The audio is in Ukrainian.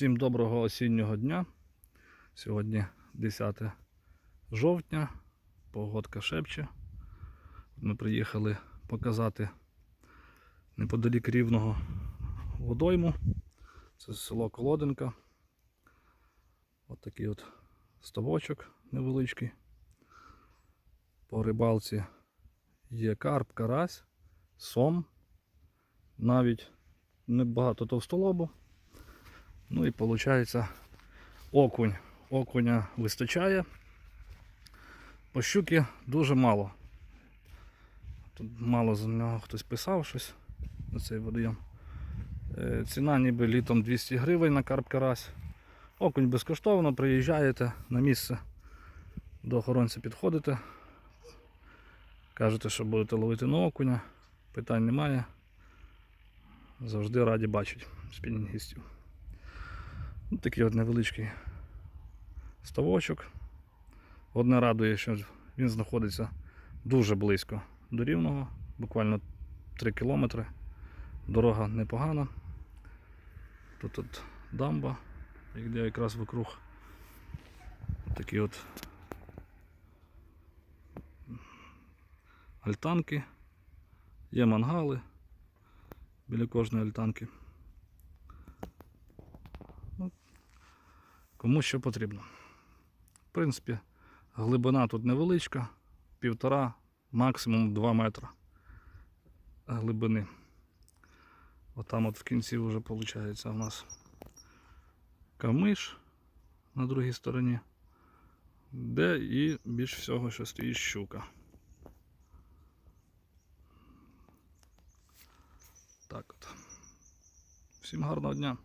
Всім доброго осіннього дня. Сьогодні 10 жовтня, погодка шепче. Ми приїхали показати неподалік рівного водойму. Це село Колоденка. От от ставочок невеличкий. По рибалці є карп, карась, сом, навіть небагато товстолобу. Ну і виходить окунь. Окуня вистачає. По щуки дуже мало. Тут мало за нього хтось писав щось на цей водойом. Е, Ціна ніби літом 200 гривень на карп карась. Окунь безкоштовно, приїжджаєте на місце, до охоронця підходите. Кажете, що будете ловити на окуня. Питань немає. Завжди раді бачити спінінгістів. Ну, такий от невеличкий ставочок. Одне радує, що він знаходиться дуже близько до рівного, буквально 3 кілометри. Дорога непогана. Тут от дамба, йде якраз вокруг такі от альтанки, є мангали біля кожної альтанки. Кому що потрібно. В принципі, глибина тут невеличка, півтора, максимум 2 метра глибини. Отам от в кінці вже виходить у нас камиш на другій стороні, де і більш всього що стоїть щука. Так от. Всім гарного дня!